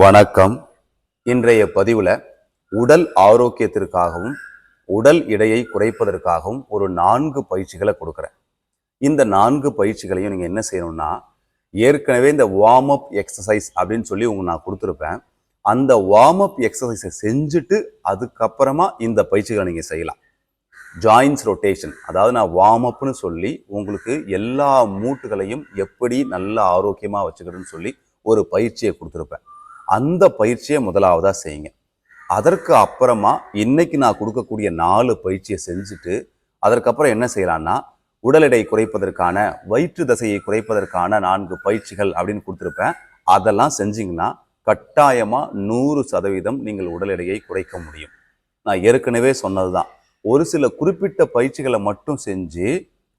வணக்கம். இன்றைய பதிவில் உடல் ஆரோக்கியத்திற்காகவும் உடல் எடையை குறைப்பதற்காகவும் ஒரு நான்கு பயிற்சிகளை கொடுக்குறேன். இந்த நான்கு பயிற்சிகளையும் நீங்கள் என்ன செய்யணும்னா ஏற்கனவே இந்த வார்ம் அப் எக்ஸசைஸ் அப்படின்னு சொல்லி உங்களுக்கு நான் கொடுத்துருப்பேன். அந்த வார்ம் அப் எக்ஸசைஸை செஞ்சுட்டு அதுக்கப்புறமா இந்த பயிற்சிகளை நீங்கள் செய்யலாம். ஜாயின்ஸ் ரொட்டேஷன் அதாவது நான் வார்ம் அப்னு சொல்லி உங்களுக்கு எல்லா மூட்டுகளையும் எப்படி நல்ல ஆரோக்கியமாக வச்சுக்கிறதுன்னு சொல்லி ஒரு பயிற்சியை கொடுத்துருப்பேன். அந்த பயிற்சியை முதலாவதாக செய்யுங்க. அதற்கு அப்புறமா இன்னைக்கு நான் கொடுக்கக்கூடிய நாலு பயிற்சியை செஞ்சுட்டு அதற்கப்புறம் என்ன செய்யலான்னா உடல் எடை குறைப்பதற்கான வயிற்று தசையை குறைப்பதற்கான நான்கு பயிற்சிகள் அப்படின்னு கொடுத்துருப்பேன். அதெல்லாம் செஞ்சிங்கன்னா கட்டாயமாக நூறு சதவீதம் நீங்கள் உடல் எடையை குறைக்க முடியும். நான் ஏற்கனவே சொன்னது தான் ஒரு சில குறிப்பிட்ட பயிற்சிகளை மட்டும் செஞ்சு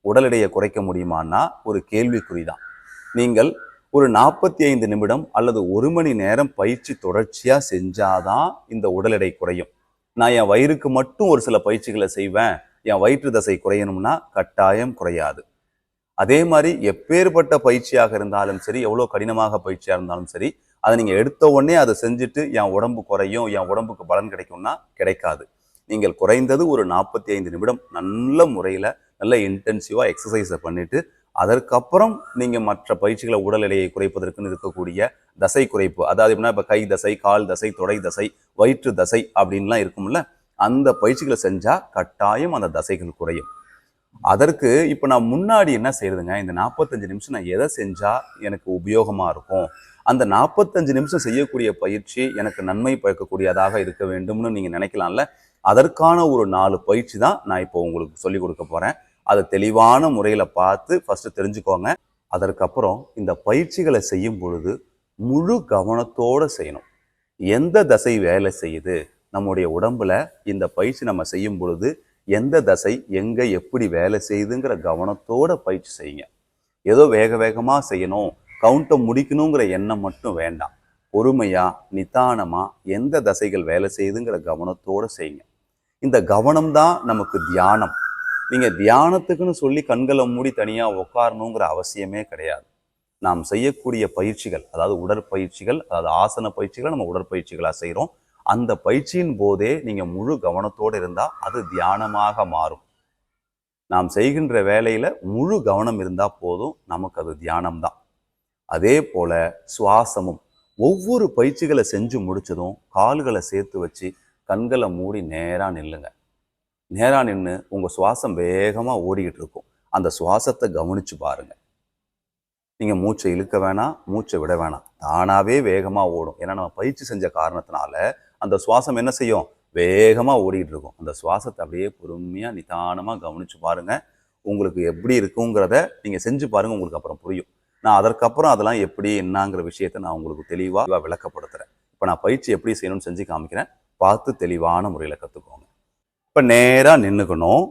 உடல் எடையை குறைக்க முடியுமான்னா ஒரு கேள்விக்குறி தான் நீங்கள் ஒரு நாற்பத்தி ஐந்து நிமிடம் அல்லது ஒரு மணி நேரம் பயிற்சி தொடர்ச்சியாக செஞ்சாதான் இந்த உடல் எடை குறையும். நான் என் வயிறுக்கு மட்டும் ஒரு சில பயிற்சிகளை செய்வேன். என் வயிற்று தசை குறையணும்னா கட்டாயம் குறையாது. அதே மாதிரி எப்பேற்பட்ட பயிற்சியாக இருந்தாலும் சரி எவ்வளோ கடினமாக பயிற்சியாக இருந்தாலும் சரி அதை நீங்கள் எடுத்த உடனே அதை செஞ்சுட்டு என் உடம்பு குறையும் என் உடம்புக்கு பலன் கிடைக்கும்னா கிடைக்காது. நீங்கள் குறைந்தது ஒரு நாற்பத்தி ஐந்து நிமிடம் நல்ல முறையில் நல்ல இன்டென்சிவாக எக்ஸசைஸை பண்ணிவிட்டு அதற்கப்புறம் நீங்கள் மற்ற பயிற்சிகளை உடல் எடையை குறைப்பதற்குன்னு இருக்கக்கூடிய தசை குறைப்பு. அதாவது எப்படின்னா இப்போ கை தசை கால் தசை தொடை தசை வயிற்று தசை அப்படின்லாம் இருக்கும்ல அந்த பயிற்சிகளை செஞ்சால் கட்டாயம் அந்த தசைகள் குறையும். அதற்கு இப்போ நான் முன்னாடி என்ன செய்யறதுங்க இந்த நாற்பத்தஞ்சு நிமிஷம் நான் எதை செஞ்சால் எனக்கு உபயோகமாக இருக்கும் அந்த நாற்பத்தஞ்சு நிமிஷம் செய்யக்கூடிய பயிற்சி எனக்கு நன்மை பயக்கக்கூடியதாக இருக்க வேண்டும்னு நீங்கள் நினைக்கலாம்ல அதற்கான ஒரு நாலு பயிற்சி தான் நான் இப்போ உங்களுக்கு சொல்லிக் கொடுக்க போகிறேன் அதை தெளிவான முறையில் பார்த்து ஃபஸ்ட்டு தெரிஞ்சுக்கோங்க. அதற்கப்புறம் இந்த பயிற்சிகளை செய்யும் பொழுது முழு கவனத்தோடு செய்யணும். எந்த தசை வேலை செய்யுது? நம்முடைய உடம்புல இந்த பயிற்சி நம்ம செய்யும் பொழுது எந்த தசை எங்கே எப்படி வேலை செய்யுதுங்கிற கவனத்தோட பயிற்சி செய்யுங்க. ஏதோ வேக வேகமாக செய்யணும். கவுண்ட்டை முடிக்கணுங்கிற எண்ணம் மட்டும் வேண்டாம். பொறுமையாக நிதானமாக எந்த தசைகள் வேலை செய்யுதுங்கிற கவனத்தோடு செய்யுங்க. இந்த கவனம் தான் நமக்கு தியானம். நீங்கள் தியானத்துக்குன்னு சொல்லி கண்களை மூடி தனியாக உட்காரணுங்கிற அவசியமே கிடையாது. நாம் செய்யக்கூடிய பயிற்சிகள் அதாவது உடற்பயிற்சிகள் அதாவது ஆசன பயிற்சிகளை நம்ம உடற்பயிற்சிகளாக செய்கிறோம் அந்த பயிற்சியின் போதே நீங்கள் முழு கவனத்தோடு இருந்தால் அது தியானமாக மாறும். நாம் செய்கின்ற வேலையில் முழு கவனம் இருந்தால் போதும் நமக்கு அது தியானம்தான். அதே போல் சுவாசமும். ஒவ்வொரு பயிற்சிகளை செஞ்சு முடிச்சதும் கால்களை சேர்த்து வச்சு கண்களை மூடி நேராக நில்லுங்க. நேராக நின்று உங்கள் சுவாசம் வேகமாக ஓடிக்கிட்டு இருக்கும். அந்த சுவாசத்தை கவனித்து பாருங்கள் நீங்கள் மூச்சை இழுக்க வேணாம் மூச்சை விட வேணாம் தானாகவே வேகமாக ஓடும். ஏன்னா நம்ம பயிற்சி செஞ்ச காரணத்தினால அந்த சுவாசம் என்ன செய்யும்? வேகமாக ஓடிக்கிட்டு இருக்கும். அந்த சுவாசத்தை அப்படியே பொறுமையாக நிதானமாக கவனித்து பாருங்கள் உங்களுக்கு எப்படி இருக்குங்கிறத நீங்கள் செஞ்சு பாருங்கள் உங்களுக்கு அப்புறம் புரியும். நான் அதற்கப்புறம் அதெல்லாம் எப்படி என்னங்கிற விஷயத்தை நான் உங்களுக்கு தெளிவாக விளக்கப்படுத்துகிறேன் இப்போ நான் பயிற்சி எப்படி செய்யணும்னு செஞ்சு காமிக்கிறேன். பார்த்து தெளிவான முறையில் கற்றுக்கணும் இப்போ நேராக நின்றுக்கணும்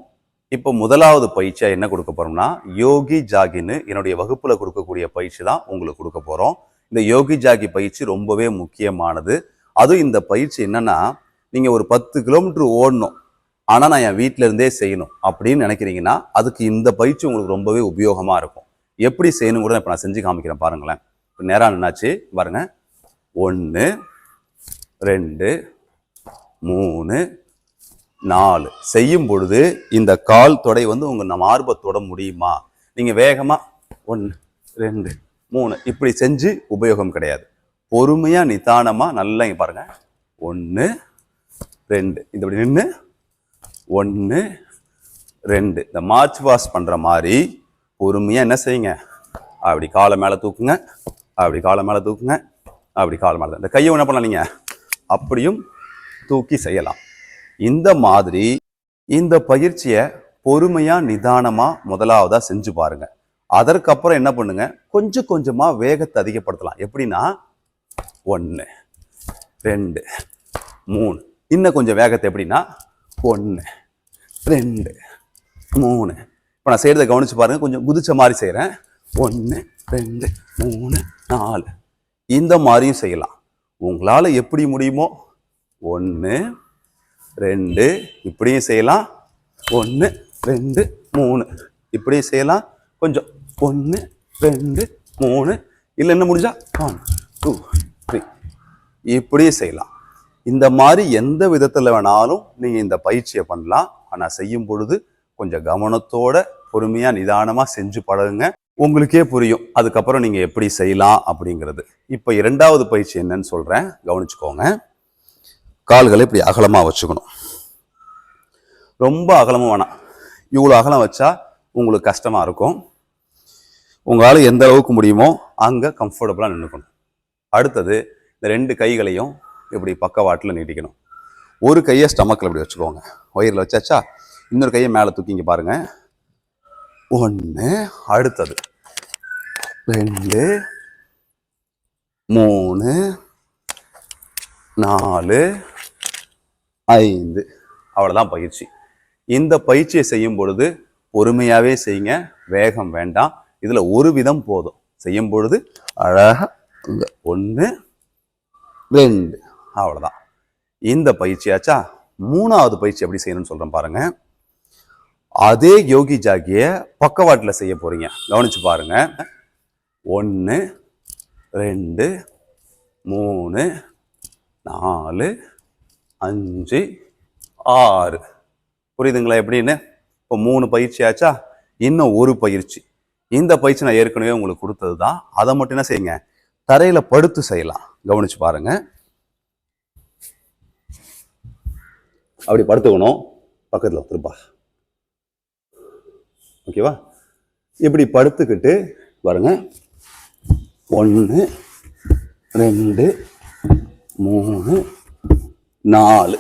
இப்போ முதலாவது பயிற்சியாக என்ன கொடுக்க போகிறோம்னா யோகி ஜாகின்னு என்னுடைய வகுப்பில் கொடுக்கக்கூடிய பயிற்சி தான் உங்களுக்கு கொடுக்க போகிறோம் இந்த யோகி ஜாகி பயிற்சி ரொம்பவே முக்கியமானது. அதுவும் இந்த பயிற்சி என்னென்னா நீங்கள் ஒரு பத்து கிலோமீட்டர் ஓடணும். ஆனால் நான் என் வீட்டில இருந்தே செய்யணும் அப்படின்னு நினைக்கிறீங்கன்னா அதுக்கு இந்த பயிற்சி உங்களுக்கு ரொம்பவே உபயோகமாக இருக்கும். எப்படி செய்யணும் கூட இப்போ நான் செஞ்சு காமிக்கிறேன் பாருங்களேன். இப்போ நேராக நின்னாச்சு பாருங்கள் ஒன்று ரெண்டு மூணு நாலு. செய்யும் பொழுது இந்த கால் தொடை வந்து உங்கள் மார்பை தொட முடியுமா? நீங்கள் வேகமாக ஒன்று ரெண்டு மூணு. இப்படி செஞ்சு உபயோகம் கிடையாது. பொறுமையாக நிதானமாக நல்லா இங்கே பாருங்கள் ஒன்று ரெண்டு. இந்த இப்படி நின்று ஒன்று ரெண்டு. இந்த மார்ச் வாஷ் பண்ணுற மாதிரி பொறுமையாக என்ன செய்யுங்க? அப்படி காலை மேலே தூக்குங்க. அப்படி காலை மேலே தூக்குங்க. அப்படி காலை மேலே இந்த கையை என்ன பண்ணலாம் நீங்கள் அப்படியும் தூக்கி செய்யலாம். இந்த மாதிரி இந்த பயிற்சியை பொறுமையாக நிதானமாக முதலாவதாக செஞ்சு பாருங்க. அதற்கப்புறம் என்ன பண்ணுங்க? கொஞ்சம் கொஞ்சமாக வேகத்தை அதிகப்படுத்தலாம். எப்படின்னா ஒன்று ரெண்டு மூணு. இன்னும் கொஞ்சம் வேகத்தை எப்படின்னா ஒன்று ரெண்டு மூணு. இப்போ நான் செய்கிறத கவனிச்சு பாருங்கள் கொஞ்சம் குதிச்ச மாதிரி செய்கிறேன் ஒன்று ரெண்டு மூணு நாலு. இந்த மாதிரியும் செய்யலாம். உங்களால் எப்படி முடியுமோ ஒன்று ரெண்டு இப்படியும் செய்யலாம். ஒன்று ரெண்டு மூணு. இப்படியும் செய்யலாம். கொஞ்சம். ஒன்று ரெண்டு மூணு. இல்லை என்ன முடிஞ்சா ஒன் டூ த்ரீ இப்படியும் செய்யலாம். இந்த மாதிரி எந்த விதத்தில் வேணாலும் நீங்கள் இந்த பயிற்சியை பண்ணலாம். ஆனால் செய்யும் பொழுது கொஞ்சம் கவனத்தோட பொறுமையாக நிதானமாக செஞ்சு பழகுங்க. உங்களுக்கே புரியும். அதுக்கப்புறம் நீங்கள் எப்படி செய்யலாம் அப்படிங்கிறது. இப்போ இரண்டாவது பயிற்சி என்னன்னு சொல்கிறேன் கவனிச்சுக்கோங்க. கால்களை இப்படி அகலமாக வச்சுக்கணும். ரொம்ப அகலமும் வேணாம். இவ்வளோ அகலம் வச்சா உங்களுக்கு கஷ்டமாக இருக்கும். உங்களால் எந்த அளவுக்கு முடியுமோ அங்கே கம்ஃபர்டபுளாக நின்றுக்கணும் அடுத்தது இந்த ரெண்டு கைகளையும் இப்படி பக்கவாட்டில் நீட்டிக்கணும். ஒரு கையை ஸ்டமக்கில் இப்படி வச்சுக்கோங்க. ஒயரில் வச்சாச்சா இன்னொரு கையை மேலே தூக்கிங்க பாருங்கள் ஒன்று அடுத்தது. ரெண்டு மூணு நாலு ஐந்து. அவ்வளோதான் பயிற்சி. இந்த பயிற்சியை செய்யும் பொழுது பொறுமையாகவே செய்யுங்க. வேகம் வேண்டாம். இதில் ஒரு விதம் போதும். செய்யும் பொழுது அழகாக ஒன்று ரெண்டு. அவ்வளோதான் இந்த பயிற்சியாச்சா? மூணாவது பயிற்சி எப்படி செய்யணும்னு சொல்கிறேன் பாருங்கள் அதே யோகி ஜாகியை பக்கவாட்டில் செய்ய போகிறீங்க கவனிச்சு பாருங்கள் ஒன்று ரெண்டு மூணு நாலு அஞ்சு ஆறு. புரியுதுங்களா எப்படின்னு? இப்போ மூணு பயிற்சி ஆச்சா? இன்னும் ஒரு பயிற்சி. இந்த பயிற்சி நான் ஏற்கனவே உங்களுக்கு கொடுத்தது தான் அதை மட்டும் என்ன செய்யுங்க? தரையில் படுத்து செய்யலாம். கவனிச்சு பாருங்க. அப்படி படுத்துக்கணும். பக்கத்தில் திருப்பா ஓகேவா? இப்படி படுத்துக்கிட்டு பாருங்க. ஒன்று ரெண்டு மூணு நாலு.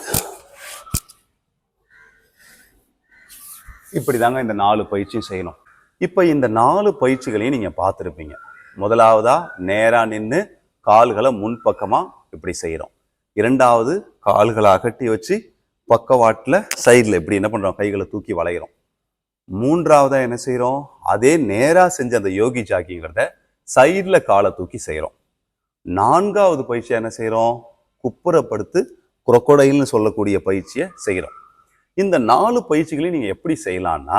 இப்படி தாங்க இந்த நாலு பயிற்சியும் செய்யணும். இப்போ இந்த நாலு பயிற்சிகளையும் நீங்கள் பார்த்துருப்பீங்க. முதலாவதா நேராக நின்று கால்களை முன்பக்கமாக இப்படி செய்கிறோம் இரண்டாவது கால்களை அகட்டி வச்சு பக்கவாட்டில் சைடில் இப்படி என்ன பண்ணுறோம் கைகளை தூக்கி வளைகிறோம் மூன்றாவதாக என்ன செய்கிறோம் அதே நேராக செஞ்ச அந்த யோகி ஜாக்கிங்கிறத சைடில் காலை தூக்கி செய்கிறோம் நான்காவது பயிற்சியாக என்ன செய்கிறோம் குப்புறப்படுத்து குரொக்கோடைல்னு சொல்லக்கூடிய பயிற்சியை செய்கிறோம். இந்த நாலு பயிற்சிகளையும் நீங்கள் எப்படி செய்யலான்னா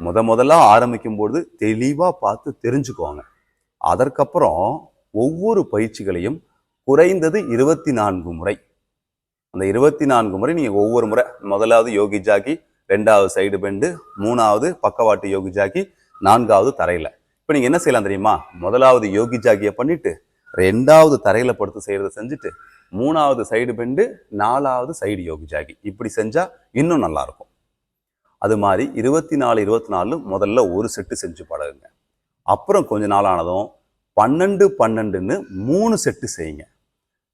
முத முதல்ல ஆரம்பிக்கும்போது தெளிவாக பார்த்து தெரிஞ்சுக்கோங்க. அதற்கப்புறம் ஒவ்வொரு பயிற்சிகளையும் குறைந்தது இருபத்தி நான்கு முறை. அந்த இருபத்தி நான்கு முறை நீங்கள் ஒவ்வொரு முறை முதலாவது யோகி ஜாக்கி ரெண்டாவது சைடு பெண்டு மூணாவது பக்கவாட்டு யோகி ஜாக்கி நான்காவது தரையில். இப்போ நீங்கள் என்ன செய்யலாம் தெரியுமா? முதலாவது யோகி ஜாக்கியை பண்ணிட்டு ரெண்டாவது தரையில் படுத்து செய்கிறத செஞ்சுட்டு மூணாவது சைடு பெண்டு நாலாவது சைடு யோகி ஜாகி. இப்படி செஞ்சால் இன்னும் நல்லாயிருக்கும் அது மாதிரி இருபத்தி நாலு இருபத்தி நாலு முதல்ல ஒரு செட்டு செஞ்சு பழகுங்க. அப்புறம் கொஞ்ச நாள் ஆனதும் பன்னெண்டு பன்னெண்டுன்னு மூணு செட்டு செய்யுங்க.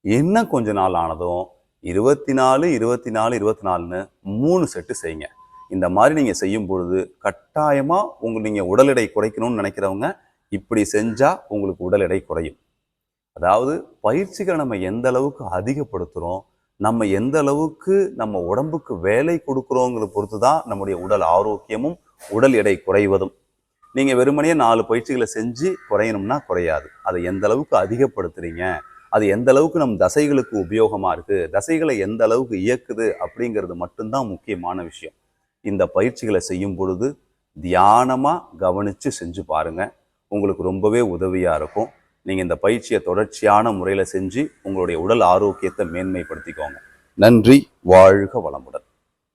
இன்னும் கொஞ்ச நாள் ஆனதும் இருபத்தி நாலு இருபத்தி நாலு இருபத்தி நாலுன்னு மூணு செட்டு செய்யுங்க. இந்த மாதிரி நீங்கள் செய்யும் பொழுது கட்டாயமாக உங்க நீங்கள் உடல் எடை குறைக்கணும்னு நினைக்கிறவங்க இப்படி செஞ்சால் உங்களுக்கு உடல் எடை குறையும். அதாவது பயிற்சிகளை நம்ம எந்த அளவுக்கு அதிகப்படுத்துகிறோம் நம்ம எந்த அளவுக்கு நம்ம உடம்புக்கு வேலை கொடுக்குறோங்கிறத பொறுத்து தான் நம்முடைய உடல் ஆரோக்கியமும் உடல் எடை குறைவதும். நீங்கள் வெறுமனே நாலு பயிற்சிகளை செஞ்சு குறையணும்னா குறையாது. அதை எந்த அளவுக்கு அதிகப்படுத்துறீங்க அது எந்த அளவுக்கு நம் தசைகளுக்கு உபயோகமாக இருக்குது தசைகளை எந்த அளவுக்கு இயக்குது அப்படிங்கிறது மட்டும்தான் முக்கியமான விஷயம். இந்த பயிற்சிகளை செய்யும் பொழுது தியானமாக கவனித்து செஞ்சு பாருங்க. உங்களுக்கு ரொம்பவே உதவியாக இருக்கும். நீங்கள் இந்த பயிற்சியை தொடர்ச்சியான முறையில் செஞ்சு உங்களுடைய உடல் ஆரோக்கியத்தை மேன்மைப்படுத்திக்கோங்க. நன்றி வாழ்க வளமுடன்.